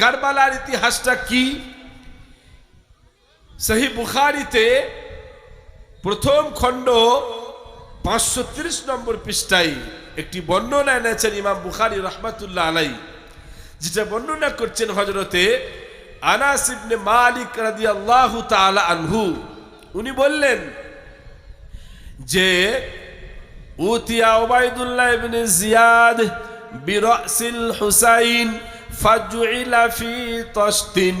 কারবালার ইতিহাসটা কি? সেই বুখারিতে প্রথম খণ্ড পাঁচশো নম্বর পৃষ্ঠায় একটি বর্ণনা এনেছেন ইমাম বুখারি রহমাতুল্লাহ আলাই যেটা বর্ণনা করছেন হজরতে আনাস ইবনে মালিক রাদিয়াল্লাহু তাআলা আনহু। উনি বললেন যে, উতিয়া ওবায়দুল্লাহ ইবনে জিয়াদ বিরাসিল হুসাইন ফাজুইলা ফি তস্তিন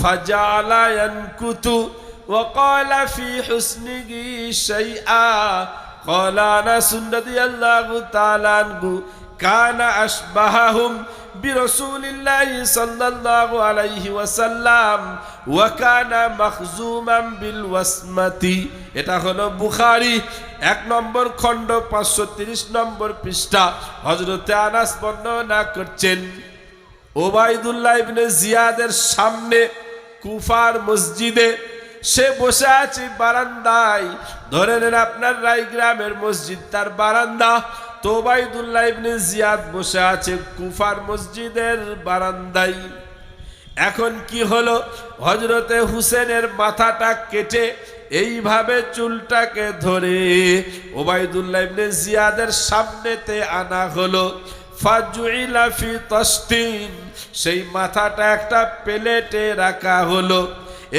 ফাজালা ইয়ানকুতু وقال في حسنه شيئا قال انس رضي الله تعالى عنه كان اشبههم برسول الله صلى الله عليه وسلم وكان مخزوما بالوسمة এটা হলো বুখারি এক নম্বর খণ্ড পাঁচশো তিরিশ নম্বর পৃষ্ঠা হজরতে আনাস বর্ণনা করছেন ওবায়দুল্লাহ ইবনে জিয়াদের সামনে কুফার মসজিদে, সে বসে আছে বারান্দায়। ধরে নেন আপনার রায়গ্রামের মসজিদ, তার বারান্দা। তো ওবায়দুল্লাহ ইবনে জিয়াদ বসে আছে কুফার মসজিদের বারান্দায়। এখন কি হলো? হজরতে হুসেনের মাথাটা কেটে এইভাবে চুলটাকে ধরে ওবায়দুল্লাহ ইবনে জিয়াদের সামনেতে আনা হলো। সেই মাথাটা একটা প্লেটে রাখা হলো।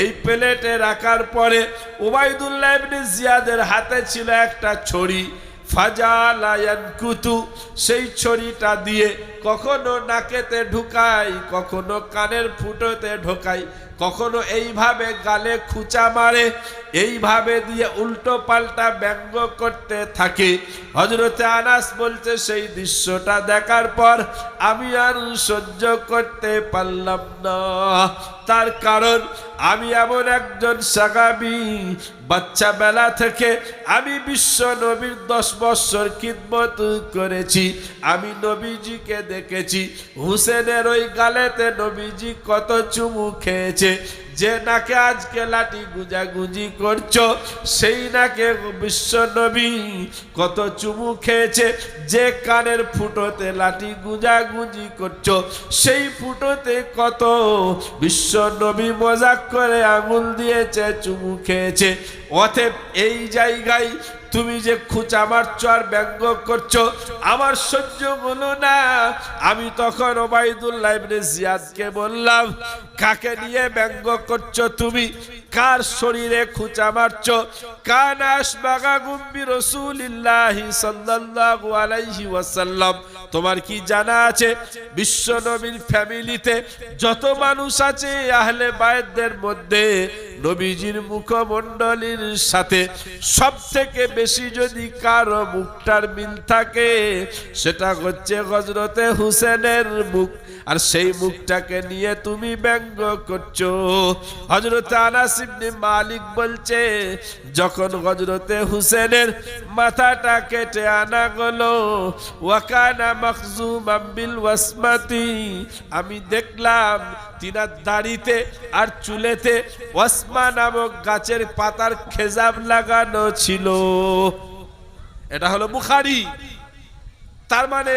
এই প্লেটে রাখার পরে ওবায়দুল্লাহ ইবনে জিয়াদের হাতে ছিল একটা ছড়ি ফাজালায়ান কুতু সেই ছড়িটা দিয়ে কখনো নাকেতে ঢুকাই, কখনো কানের ফুটোতে ঢোকাই কখনো এইভাবে গালে খুঁচা মারে, এইভাবে দিয়ে উল্টো পাল্টা ব্যঙ্গ করতে থাকে। হজরতে আনাস বলছে, সেই দৃশ্যটা দেখার পর আমি আর সহ্য করতে পারলাম না। তার কারণ আমি এমন একজন সাগাবি। বাচ্চা বেলা থেকে আমি বিশ্ব নবীর দশ বৎসর খিদমত করেছি, আমি নবীজিকে দেখেছি। হুসেনের ওই গালেতে নবীজি কত চুমু খেয়েছে। যে নাকে আজকে লাঠি গুজাগুজি করছ, সেই নাকে বিশ্ব নবী কত চুমু খেয়েছে। যে কানের ফুটোতে লাঠি গুজাগুজি করছ, সেই ফুটোতে কত বিশ্ব নবী মজাক করে আঙুল দিয়েছে, চুমু খেয়েছে। অতএব এই জায়গায় তুমি যে খুচা মারছো আর ব্যঙ্গ করছ, আমার সহ্য হলো না। আমি তখন ওবায়দুল্লাহ ইবনে জিয়াদকে বললাম, কাকে নিয়ে ব্যঙ্গ করছ তুমি? কার শরীরে খুচা মারছো? কানাস বাগা গুম্বি রসুলিল্লাহি সাল্লাল্লাহু আলাইহি ওয়াসাল্লাম। তোমার কি জানা আছে? বিশ্ব নবীর ফ্যামিলিতে যত মানুষ আছে আহলে বায়তদের মধ্যে নবীজির মুখমণ্ডলীর সাথে সব থেকে বেশি যদি কারও মুখটার মিল থাকে, সেটা হচ্ছে হজরতে হুসেনের মুখ। আর সেই মুখটাকে নিয়ে তুমি ব্যঙ্গ করছ। হজরতে আনাস ইবনে মালিক বলছে, যখন হজরতে হুসেনের মাথাটা কেটে আনা গেলো, ওয়াকানা মখজুম বিল ওয়াসমাতি আমি দেখলাম তিনার দাড়িতে আর চুলেতে ওয়াসমা নামক গাছের পাতার খেজাব লাগানো ছিল। এটা হলো বুখারি। তার মানে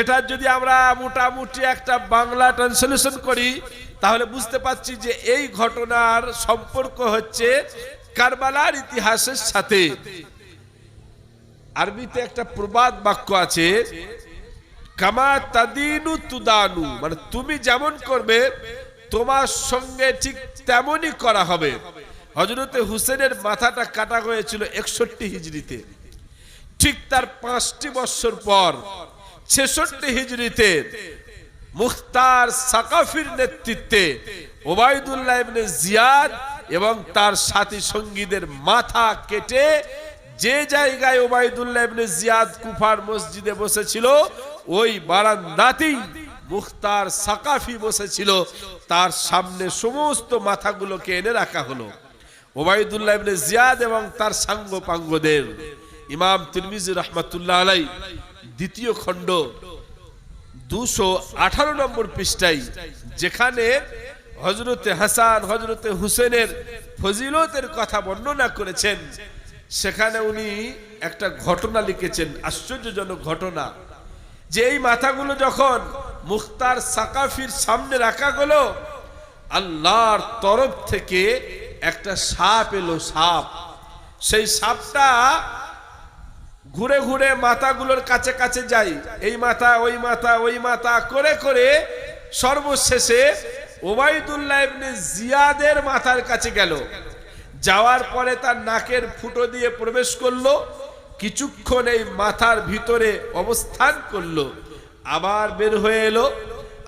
এটা যদি আমরা মোটামুটি একটা বাংলা ট্রান্সলেশন করি, তাহলে বুঝতে পারছি যে এই ঘটনার সম্পর্ক হচ্ছে কারবালার ইতিহাসের সাথে। আরবিতে একটা প্রবাদ বাক্য আছে, কামা তাদিনু তুদানু মানে তুমি যেমন করবে তোমার সঙ্গে ঠিক তেমনই করা হবে। হজরতে হুসেনের মাথাটা কাটা হয়েছিল একষট্টি হিজড়িতে। ঠিক তার পাঁচটি বছর পর ছেষট্টি হিজড়িতে মুখতার সাকাফির নেতৃত্বে ওবায়দুল্লাহ জিয়াদ এবং তার সাথী সঙ্গীদের মাথা কেটে যে জায়গায় ওবায়দুল্লাহ জিয়াদ কুফার মসজিদে বসেছিল, ওই বারান্দাতেই মুখতার সাকাফি বসেছিল, তার সামনে সমস্ত মাথাগুলোকে এনে রাখা হলো। ওবায়দুল্লাহ ইবনে জিয়াদ এবং তার সাঙ্গ পাঙ্গদের ইমাম তিরমিজি রহমাতুল্লাহ আলাই, দ্বিতীয় খণ্ড, দুশো আঠারো নম্বর পৃষ্ঠায়, যেখানে হজরতে হাসান হজরতে হুসেনের ফজিলতের কথা বর্ণনা করেছেন। সেখানে উনি একটা ঘটনা লিখেছেন, আশ্চর্যজনক ঘটনা। যে এই মাথাগুলো যখন মুখতার সাকাফির সামনে রাখা গেল। আল্লাহর তরফ থেকে একটা সাপ এলো সাপ। সেই সাপটা ঘুরে ঘুরে মাথাগুলোর কাছে কাছে যাই এই মাথা, ওই মাথা ওই মাথা করে করে সর্বশেষে ওবায়দুল্লাহ জিয়াদের মাথার কাছে গেল। যাওয়ার পরে তার নাকের ফুটো দিয়ে প্রবেশ করল। কিছুক্ষণ এই মাথার ভিতরে অবস্থান করল। আবার বের হয়ে এলো,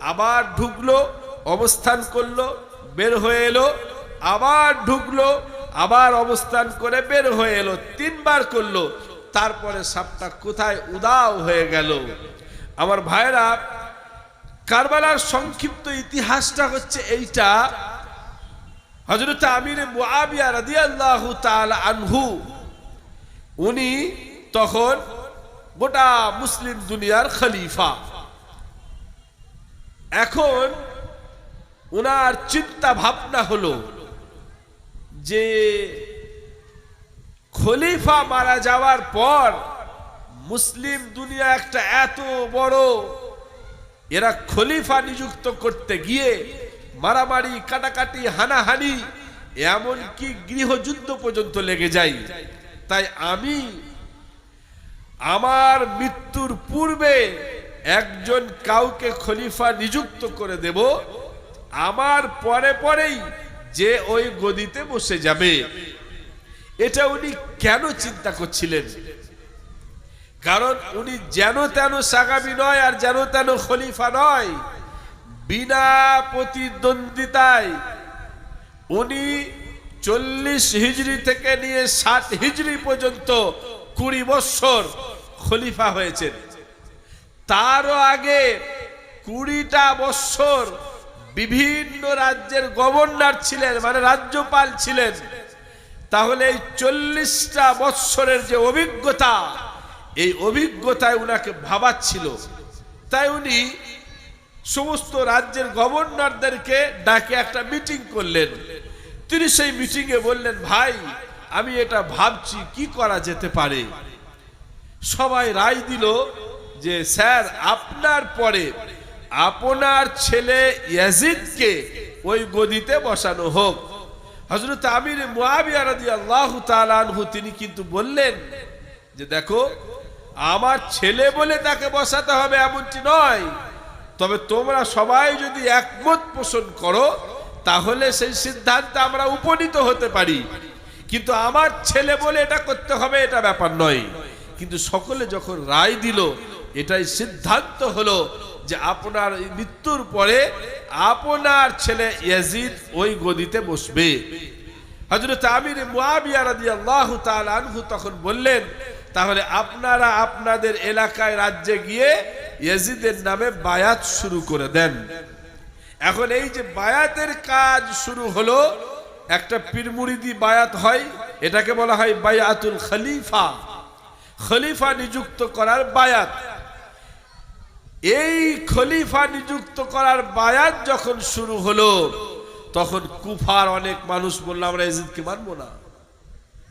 আবার ঢুকলো, অবস্থান করল, বের হয়ে এলো, আবার ঢুকলো, আবার অবস্থান করে বের হয়ে এলো, তিনবার করল, তারপরে সাপটা কোথায়? উদাও হয়ে গেল। আমার ভাইরা কারবালার সংক্ষিপ্ত ইতিহাসটা হচ্ছে এইটা। হজরত আমির মুআবিয়া রাদিয়াল্লাহু তাআলা আনহু, উনি তখন গোটা মুসলিম দুনিয়ার খলিফা। এখন ওনার চিন্তা ভাবনা হলো যে খলিফা মারা যাওয়ার পর মুসলিম দুনিয়া একটা এত বড়, এরা খলিফা নিযুক্ত করতে গিয়ে মারামারি, কাটাকাটি, হানাহানি, এমনকি গৃহযুদ্ধ পর্যন্ত লেগে যায়। তাই আমি আমার মৃত্যুর পূর্বে একজন কাউকে খলিফা নিযুক্ত করে দেব, আমার পরে পরেই যে ওই গদিতে বসে যাবে। এটা উনি কেন চিন্তা করছিলেন? কারণ উনি যেন তেন সাগাবি নয় আর যেন তেন খলিফা নয়, বিনা প্রতিদ্বন্দ্বিতায় উনি চল্লিশ হিজড়ি থেকে নিয়ে ষাট হিজড়ি পর্যন্ত কুড়ি বৎসর খলিফা হয়েছেন। তারও আগে কুড়িটা বৎসর বিভিন্ন রাজ্যের গভর্নর ছিলেন মানে রাজ্যপাল ছিলেন। তাহলে এই চল্লিশটা বৎসরের যে অভিজ্ঞতা, এই অভিজ্ঞতায় উনাকে ভাবাচ্ছিল। তাই উনি সমস্ত রাজ্যের গভর্নরদেরকে ডাকে একটা মিটিং করলেন। তিনি সেই মিটিংয়ে বললেন, ভাই আমি এটা ভাবছি, কি করা যেতে পারে? সবাই রায় দিল যে, স্যার, আপনার পরে আপনার ছেলে ইয়াজিদকে ওই গদিতে বসানো হোক। হজরত আমির মুআবিয়া রাদিয়াল্লাহু তাআলা আনহু, তিনি কিন্তু বললেন যে, দেখো, আমার ছেলে বলে তাকে বসাতে হবে এমনটি নয়। তবে তোমরা সবাই যদি একমত পোষণ করো, তাহলে সেই সিদ্ধান্তে আমরা উপনীত হতে পারি। কিন্তু আমার ছেলে বলে এটা করতে হবে, এটা ব্যাপার নয়। কিন্তু সকলে যখন রায় দিল, এটাই সিদ্ধান্ত হলো যে আপনার মৃত্যুর পরে আপনার ছেলে ইয়াজিদ ওই গদিতে বসবে। হজরত আমির মুআবিয়া রাদিয়াল্লাহু তাআলা আনহু তখন বললেন, তাহলে আপনারা আপনাদের এলাকায় রাজ্যে গিয়ে ইয়াজিদের নামে বায়াত শুরু করে দেন। এখন এই যে বায়াতের কাজ শুরু হলো একটা পীরমুরিদি বায়াত হয়, এটাকে বলা হয় বায়াতুল খলিফা। খলিফা নিযুক্ত করার বায়াত। এই খলিফা নিযুক্ত করার বায়াত যখন শুরু হলো, তখন কুফার অনেক মানুষ বলল, আমরা এজিদকে মানবো না।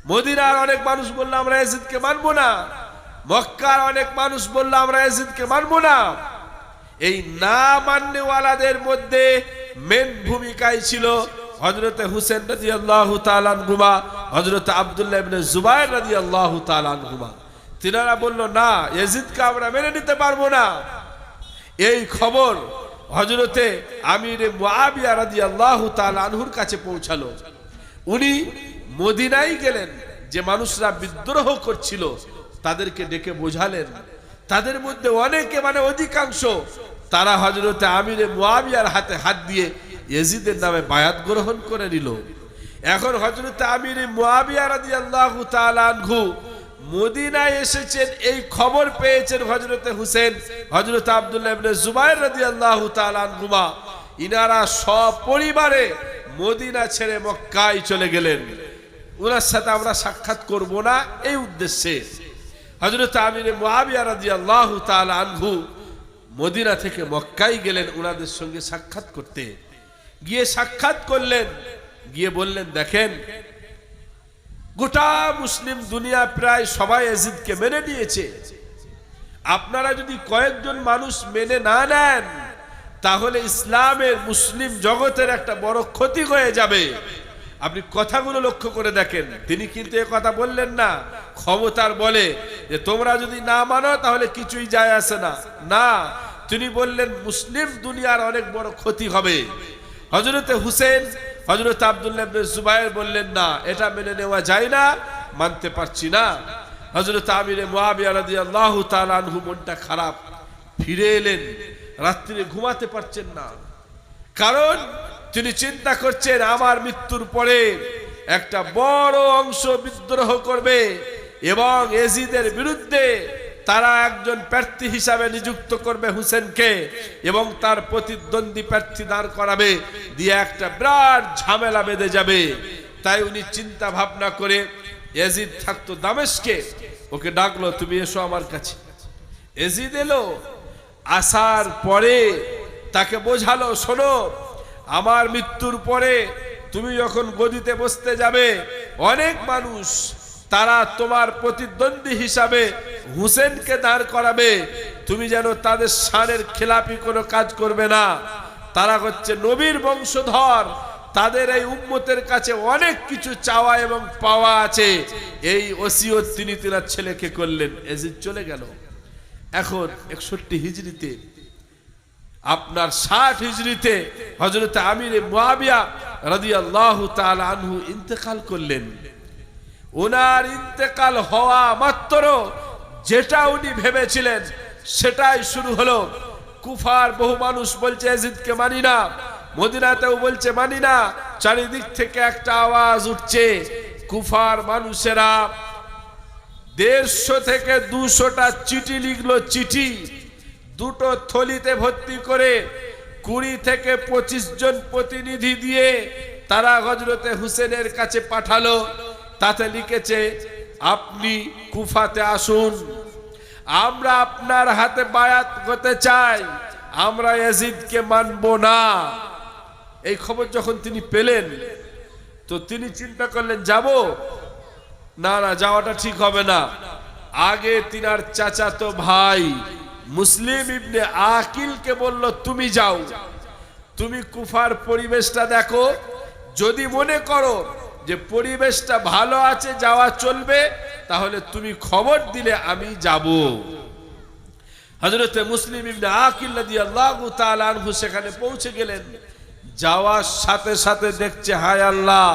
মদিনার অনেক মানুষ বলল, আমরা এজিদকে মানবো না। মক্কার অনেক মানুষ বলল, আমরা এজিদকে মানবো না। এই না মান্যওয়ালাদের মধ্যে মেন ভূমিকায় ছিল হজরতে হুসেন রাজি আল্লাহ তালানহুমা হজরত আবদুল্লাহ ইবনে জুবাইর রাজি আল্লাহ তালানহুমা তিনারা বলল, না এজিদকে আমরা মেনে নিতে পারব না। এই খবর হজরতে আমির মুআবিয়া রাদিয়াল্লাহু তাআলা আনহুর কাছে পৌঁছালো। উনি মদিনায় গেলেন, যে মানুষরা বিদ্রোহ করছিল, তাদেরকে ডেকে বোঝালেন। তাদের মধ্যে অনেকে মানে অধিকাংশ, তারা হজরতে আমিরে মুআবিয়ার হাতে হাত দিয়ে ইয়াজিদের নামে বায়াত গ্রহণ করে নিল। এখন হজরতে আমিরে মুআবিয়া রাদিয়াল্লাহু তাআলা আনহু মদিনায় এসেছেন, এই খবর পেয়েছেন হজরতে হুসেন হজরত আবদুল্লাহ ইবনে জুবাইর রাদিয়াল্লাহু তাআলা আনহুমা। ইনারা সপরিবারে মদিনা ছেড়ে মক্কায় চলে গেলেন। ওনার সাথে আমরা সাক্ষাৎ করব না এই উদ্দেশ্যে। হজরত আমির মুআবিয়া রাদিয়াল্লাহু তাআলা আনহু মদিনা থেকে মক্কায় গেলেন ওনাদের সঙ্গে সাক্ষাৎ করতে। গিয়ে সাক্ষাৎ করলেন। গিয়ে বললেন, দেখেন, গোটা মুসলিম দুনিয়া প্রায় সবাই এজিদকে মেনে নিয়েছে। আপনারা যদি কয়েকজন মানুষ মেনে না নেন, তাহলে ইসলামের মুসলিম জগতের একটা বড় ক্ষতি হয়ে যাবে। আপনি কথাগুলো লক্ষ্য করে দেখেন। তিনি কিন্তু এ কথা বললেন না। ক্ষমতার বলে যে, তোমরা যদি না মানো, তাহলে কিছুই যায় আসে না। না, তিনি বললেন, মুসলিম দুনিয়ার অনেক বড় ক্ষতি হবে। হজরতে হুসেন হজরত আবদুল্লাহ জুবাইর বললেন, না, এটা মেনে নেওয়া যায় না, মানতে পারছি না। হজরত আমিরে মনটা খারাপ। ফিরে এলেন, রাত্রিরে ঘুমাতে পারছেন না। কারণ তিনি চিন্তা করছেন, আমার মৃত্যুর পরে একটা বড় অংশ বিদ্রোহ করবে এবং এজিদের বিরুদ্ধে তারা একজন প্রার্থী হিসাবে নিযুক্ত করবে হুসেনকে এবং তার প্রতিদ্বন্দ্বী প্রার্থী দাঁড় করাবে, দিয়ে একটা বিরাট ঝামেলা বেঁধে যাবে। তাই উনি চিন্তা ভাবনা করে এজিদ থাকতো দামেশকে, ওকে ডাকলো, তুমি এসো আমার কাছে। এজিদ এলো, আসার পরে তাকে বোঝালো, শোনো, আমার মৃত্যুর পরে তুমি যখন গদিতে বসতে যাবে, অনেক মানুষ তারা তোমার প্রতিদ্বন্দ্বী হিসাবে হুসেনকে দাঁড় করাবে। তুমি যেন তাদের সারের খেলাপি কোনো কাজ করবে না। তারা হচ্ছে নবীর বংশধর। তাদের এই উম্মতের কাছে অনেক কিছু চাওয়া এবং পাওয়া আছে। এই ওসিয়ত তিনি তিনার ছেলেকে করলেন। এজিদ চলে গেল। এখন একষট্টি হিজড়িতে, আপনার ষাট হিজড়িতে হজরত আমির মুয়াবিয়া রাদিয়াল্লাহু তাআলা আনহু ইন্তেকাল করলেন। ওনার ইন্তেকাল হওয়া মাত্র যেটা উনি ভেবেছিলেন, সেটাই শুরু হলো। কুফার বহু মানুষ বলছে, এজিদকে মানি না। মদিনাতেও বলছে, মানি না। চারিদিক থেকে একটা আওয়াজ উঠছে। কুফার মানুষেরা দেড়শো থেকে দুশোটা চিঠি লিখলো, চিঠি। দুটো থলিতে ভর্তি করে কুড়ি থেকে পঁচিশ জন প্রতিনিধি দিয়ে তারা হজরতে হুসেনের কাছে পাঠালো। তাতে লিখেছে, আপনি কুফাতে আসুন। আমরা আপনার হাতে বায়াত হতে চাই। আমরা ইয়াজিদকে মানব না। এই খবর যখন তিনি পেলেন, তো তিনি চিন্তা করলেন, যাব? না না, যাওয়াটা ঠিক হবে না। আগে তিনার চাচাতো ভাই মুসলিম ইবনে আকিলকে বলল, তুমি যাও। তুমি কুফার পরিবেশটা দেখো। যদি মনে করো যে পরিবেশটা ভালো আছে, যাওয়া চলবে, তাহলে তুমি খবর দিলে আমি যাব। হজরতে মুসলিম ইবনে আকিল রাদিয়াল্লাহু তাআলা আনহু সেখানে পৌঁছে গেলেন। যাওয়ার সাথে সাথে দেখছে, হায় আল্লাহ,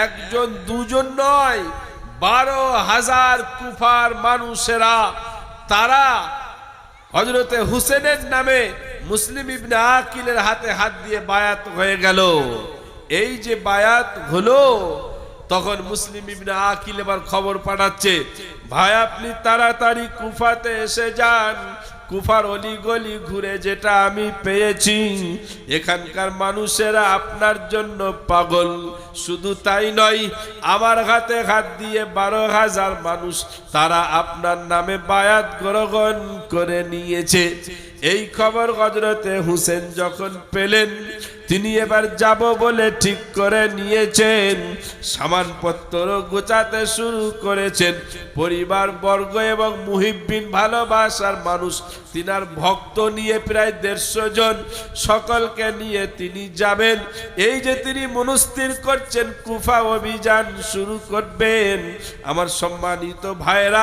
একজন, দুজন নয়, বারো হাজার কুফার মানুষেরা, তারা হজরতে হুসেনের নামে মুসলিম ইবনে আকিলের হাতে হাত দিয়ে বায়াত হয়ে গেল। এই যে বায়াত হলো তখন মুসলিম ইবনে আকিল এবার খবর পাঠাচ্ছে, ভাই, আপনি তাড়াতাড়ি কুফাতে এসে যান। কুফার অলি গলি ঘুরে যেটা আমি পেয়েছি। এখানকার মানুষেরা আপনার জন্য পাগল। শুধু তাই নয়, আমার হাতে হাত দিয়ে বারো হাজার মানুষ তারা আপনার নামে বায়াত গ্রহণ করে নিয়েছে। এই খবর হজরতে হুসেন যখন পেলেন তিনি এবার যাব বলে ঠিক করে নিয়েছেন। সামানপত্র গোছাতে শুরু করেছেন। পরিবার, বর্গ এবং মুহিব্বিন ভালোবাসার মানুষ। তিনার ভক্ত নিয়ে প্রায় দেড়শো জন। সকলকে নিয়ে তিনি যাবেন। এই যে তিনি মনস্থির করছেন, কুফা অভিযান শুরু করবেন। আমার সম্মানিত ভাইরা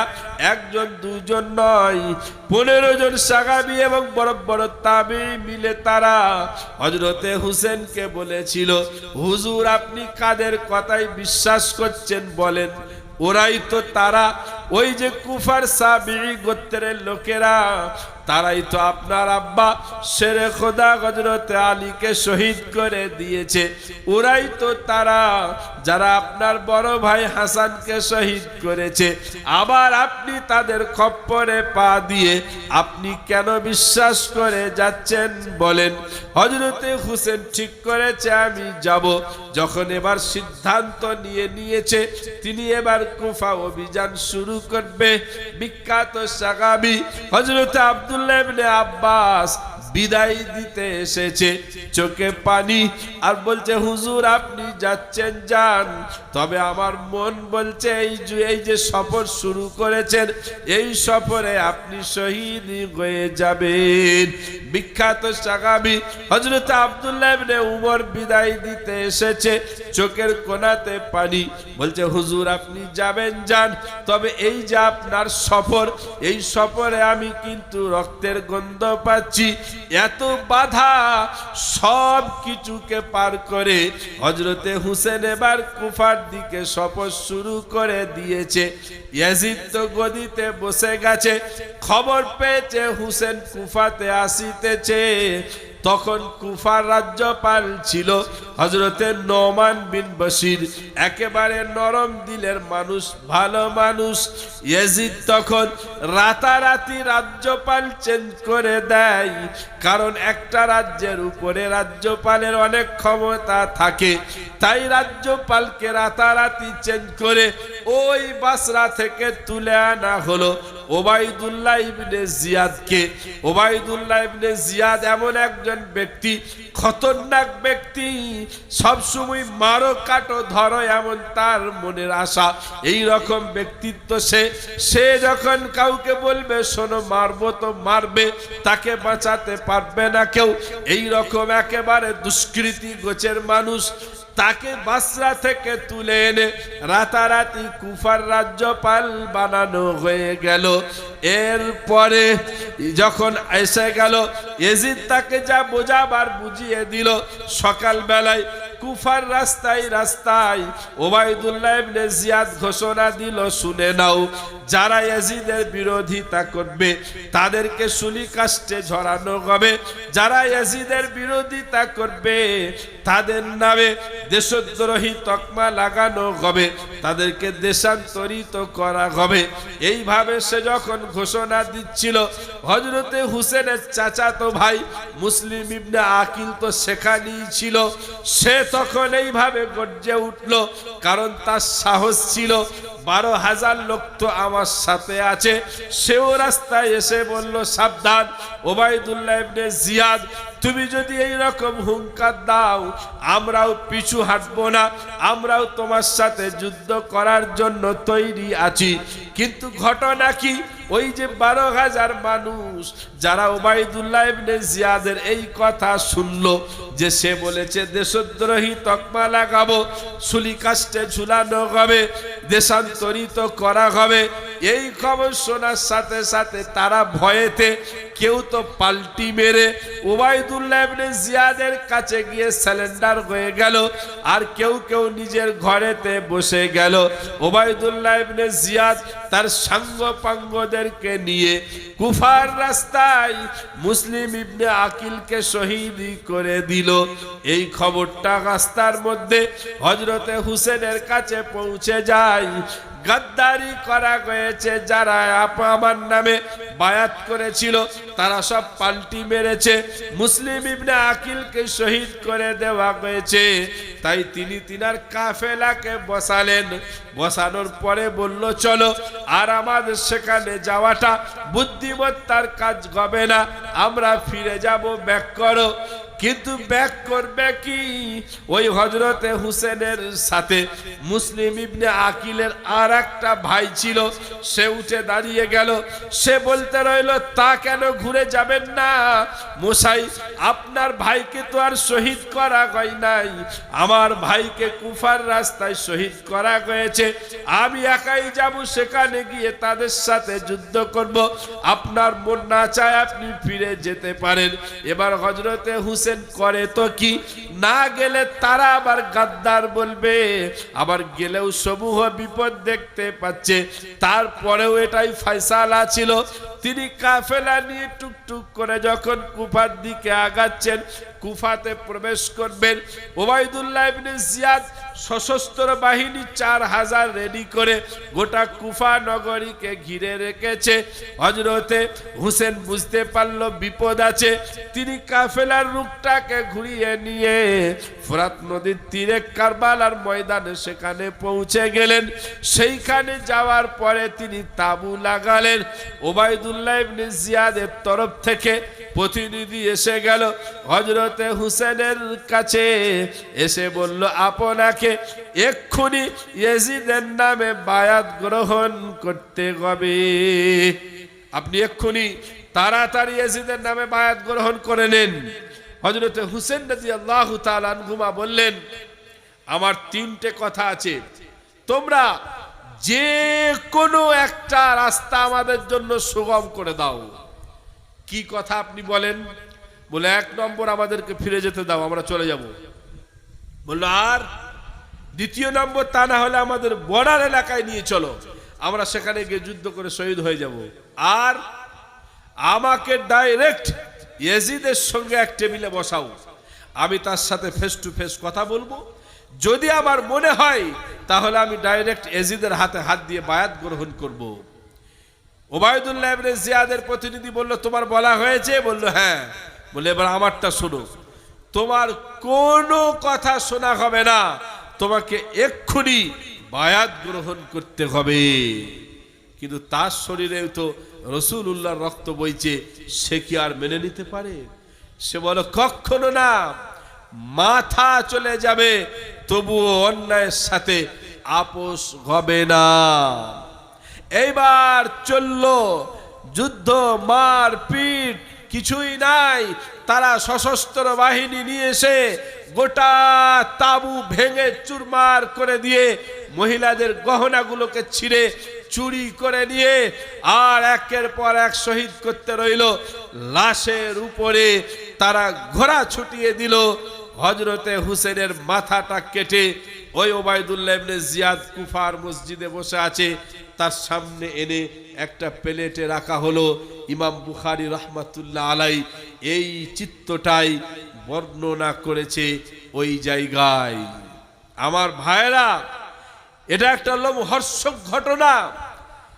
একজন, দুজন নয়, পনেরো জন সাগাবি এবং বড় বড় তাবি মিলে তারা হজরতে হুসেনকে বলেছিল, হুজুর, আপনি কাদের কথাই বিশ্বাস করছেন বলেন? ওরাই তো তারা। ওই যে কুফার সাবি গোত্রের লোকেরা তারাই তো আপনার আব্বা। শেরে খোদা গজরতে আলীকে শহীদ করে দিয়েছে। ওরাই তো তারা, যারা আপনার বড় ভাই হাসানকে শহীদ করেছে। আবার আপনি তাদের খপ্পরে পা দিয়ে আপনি কেন বিশ্বাস করে যাচ্ছেন বলেন। হজরতে হুসেন ঠিক করেছে, আমি যাব। যখন এবার সিদ্ধান্ত নিয়ে নিয়েছে, তিনি এবার কুফা অভিযান শুরু করবে। বিখ্যাত সাগাবি হজরত আব্দুল্লাহ ইবনে আব্বাস বিদায় দিতে এসেছে। চোখে পানি আর বলছে, হুজুর, আপনি যাচ্ছেন, যান। তবে আমার মন বলছে, এই যে- এই যে সফর শুরু করেছেন, এই সফরে আপনি শহীদ হয়ে যাবেন। বিখ্যাত সাগাবি হজরত আব্দুল্লাহ ইবনে উমর বিদায় দিতে এসেছে। চোখের কোনাতে পানি। বলছে, হুজুর, আপনি যাবেন, যান। তবে এই যে আপনার সফর, এই সফরে আমি কিন্তু রক্তের গন্ধ পাচ্ছি। এত বাধা সব কিছুকে পার করে হজরতে হুসেন এবার কুফার দিকে সফর শুরু করে দিয়েছে। তো গদিতে বসে গেছে, খবর পেয়েছে হুসেন কুফাতে আসিতেছে। তখন কুফার রাজ্যপাল ছিল হজরতে নোমান বিন বশির। একেবারে নরম দিলের মানুষ, ভালো মানুষ। ইয়াজিদ তখন রাতারাতি রাজ্যপাল চেঞ্জ করে দেয়, কারণ একটা রাজ্যের উপরে রাজ্যপালের অনেক ক্ষমতা থাকে। তাই রাজ্যপালকে রাতারাতি চেঞ্জ করে ওই বাসরা থেকে তুলে আনা হলো ওবাইদুল্লাহ ইবনে জিয়াদকে। ওবাইদুল্লাহ ইবনে জিয়াদ এমন একজন ব্যক্তি, খতরনাক ব্যক্তি, সবসময় মারো কাটো ধরো এমন তার মনের আশা। এই রকম ব্যক্তিত্ব সে। সে যখন কাউকে বলবে, শোনো, মারবো তো মারবে, তাকে বাঁচাতে পারবে না কেউ। এই রকম একেবারে দুষ্কৃতি গোছের মানুষ। তাকে বাসরা থেকে তুলে এনে রাতারাতি কুফার রাজ্যপাল বানানো হয়ে গেল। এরপরে যখন এসে গেল, এজিদ তাকে যা বোঝাবার বুঝিয়ে দিল, সকালবেলায় কুফার রাস্তায় রাস্তায় ওবায়দুল্লাহ ইবনে জিয়াদ ঘোষণা দিল, শুনে নাও, যারা ইয়াজিদের বিরোধিতা করবে, তাদেরকে সুলি কাষ্টে ঝরানো হবে। যারা ইয়াজিদের বিরোধিতা করবে, তাদের নামে দেশদ্রোহী তকমা লাগানো হবে, তাদেরকে দেশান্তরিত করা হবে। এইভাবে সে যখন ঘোষণা দিচ্ছিল হজরতে হুসেনের চাচাতো ভাই মুসলিম ইবনে আকিল তো সেখানেই ছিল। সে তখন এইভাবে গর্জে উঠল কারণ তার সাহস ছিল বারো হাজার লোক তো আমার সাথে আছে। সেও রাস্তায় এসে বলল, সাবধান, ওবায়দুল্লাহ ইবনে জিয়াদ, তুমি যদি এই রকম হুঙ্কার দাও, আমরাও পিছু হাঁটবো না। আমরাও তোমার সাথে যুদ্ধ করার জন্য তৈরি আছি। কিন্তু ঘটনা কি? ওই যে বারো হাজার মানুষ, যারা ওবায়দুল্লাহ ইবনে জিয়াদের এই কথা শুনল যে সে বলেছে, দেশদ্রোহী তকমা লাগাবো সুলি কাস্টে ঝুলানো হবে। দেশান্তরিত করা হবে। এই খবর শোনার সাথে সাথে তারা ভয়েতে কেউ তো পাল্টি মেরে ওবায়দুল্লাহ জিয়াদের কাছে গিয়ে স্যালেন্ডার হয়ে গেল আর কেউ কেউ নিজের ঘরেতে বসে গেল। ওবায়দুল্লাহ জিয়াদ তার সাঙ্গ পাঙ্গদেরকে নিয়ে কুফার রাস্তায় মুসলিম ইবনে আকিলকে শহীদ করে দিল। এই খবরটা রাস্তার মধ্যে হজরতে হুসেনের কাছে পৌঁছে যায়। গাদ্দারি করা হয়েছে, যারা আপ- আমার নামে বায়াত করেছিল, তারা সব পাল্টি মেরেছে। মুসলিম ইবনে আকিলকে শহীদ করে দেওয়া হয়েছে। তাই তিনি তিনার কাফেলাকে বসালেন। বসানোর পরে বলল, চলো, আর আমাদের সেখানে যাওয়াটা বুদ্ধিমত্তার কাজ হবে না। আমরা ফিরে যাব, ব্যাক করো। কিন্তু ব্যাক করবে কি? ওই হজরতে হুসেনের সাথে। মুসলিম ইবনে আকিলের আর একটা ভাই ছিল, সে উঠে দাঁড়িয়ে গেল। সে বলতে রইল, তা কেন ঘুরে যাবেন না? মশাই, আপনার ভাইকে তো আর শহীদ করা হয় নাই। আমার ভাইকে কুফার রাস্তায় শহীদ করা হয়েছে। আমি একাই যাব, সেখানে গিয়ে তাদের সাথে যুদ্ধ করব। আপনার মন না চায় আপনি ফিরে যেতে পারেন। এবার হজরতে হুসেন করে তো কি? না গেলে তারা আবার গাদ্দার বলবে। আবার গেলেও সমূহ বিপদ দেখতে পাচ্ছে। তারপরেও এটাই ফয়সালা ছিল। তিনি কাফেলা নিয়ে টুকটুক করে যখন কুফার দিকে আগাচ্ছেন, কুফাতে প্রবেশ করবেন, ওবায়দুল্লাহ সশস্ত্র বাহিনী চার হাজার রেডি করে গোটা কুফা নগরীকে ঘিরে রেখেছে। হজরতে হুসেন বুঝতে পারল বিপদ আছে। তিনি কাফেলার রূপটাকে ঘুরিয়ে নিয়ে ফোরাত নদীর তীরে কারবালার ময়দানে সেখানে পৌঁছে গেলেন। সেইখানে যাওয়ার পরে তিনি তাবু লাগালেন। ওবায়দুল ওবায়দুল্লাহ ইবনে জিয়াদের তরফ থেকে প্রতিনিধি এসে গেল। হজরতে হুসেনের কাছে এসে বলল, আপনাকে এক্ষুনি ইয়েজিদের নামে বায়াত গ্রহণ করতে হবে। আপনি এক্ষুনি তাড়াতাড়ি ইয়েজিদের নামে বায়াত গ্রহণ করে নেন। হজরতে হুসেন রাজি আল্লাহ তালানগুমা বললেন, আমার তিনটে কথা আছে। তোমরা যে কোনো একটা রাস্তা আমাদের জন্য সুগম করে দাও। কি কথা আপনি বলেন? বলে, এক নম্বর আমাদেরকে ফিরে যেতে দাও, আমরা চলে যাব। বলল, আর? দ্বিতীয় নম্বর, তা না হলে আমাদের বর্ডার এলাকায় নিয়ে চলো। আমরা সেখানে গিয়ে যুদ্ধ করে শহীদ হয়ে যাব। আর আমাকে ডাইরেক্ট ইয়েজিদের সঙ্গে এক টেবিলে বসাও। আমি তার সাথে ফেস টু ফেস কথা বলব। যদি আমার মনে হয়, তাহলে আমি ডাইরেক্ট এজিদের হাতে হাত দিয়ে বায়াত গ্রহণ করব। ওবায়দুল্লাহ ইবনে জিয়াদের প্রতিনিধি বলল, তোমার বলা হয়েছে? বলল হ্যাঁ। বলে, এবার আমারটা শোনো। তোমার কোনো কথা শোনা হবে না। তোমাকে এক্ষুনি বায়াত গ্রহণ করতে হবে। কিন্তু তার শরীরেও তো রসুল উল্লাহর রক্ত বইছে, সে কি আর মেনে নিতে পারে? সে বলো কখনো না। মাথা চলে যাবে। তবুও অন্যায়ের সাথে আপোষ হবে না। এইবার চলল যুদ্ধ মার পিট কিছুই নাই। তারা সশস্ত্র বাহিনী নিয়ে এসে গোটা তাবু ভেঙে চুরমার করে দিয়ে মহিলাদের গহনাগুলোকে ছিঁড়ে চুরি করে নিয়ে আর একের পর এক শহীদ করতে রইল। লাশের উপরে তারা ঘোড়া ছুটিয়ে দিল। হজরতে হুসেনের মাথাটা কেটে ওই ওবায়দুল্লাহ জিয়াদ কুফার মসজিদে বসে আছে। তার সামনে এনে একটা প্লেটে রাখা হলো। ইমাম বুখারি রহমাতুল্লাহ আলাই এই চিত্রটাই বর্ণনা করেছে ওই জায়গায়। আমার ভাইরা এটা একটা লোমহর্ষক ঘটনা।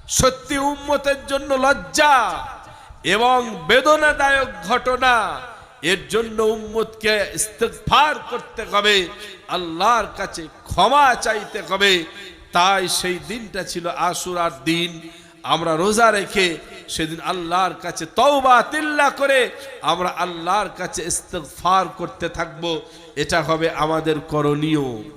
সত্যি উম্মতের জন্য লজ্জা এবং বেদনাদায়ক ঘটনা। এর জন্য উম্মতকে ইস্তেকফার করতে হবে, আল্লাহর কাছে ক্ষমা চাইতে হবে। তাই সেই দিনটা ছিল আশুরার দিন। আমরা রোজা রেখে সেদিন আল্লাহর কাছে তওবা, তিল্লা করে আমরা আল্লাহর কাছে ইস্তেকফার করতে থাকব। এটা হবে আমাদের করণীয়।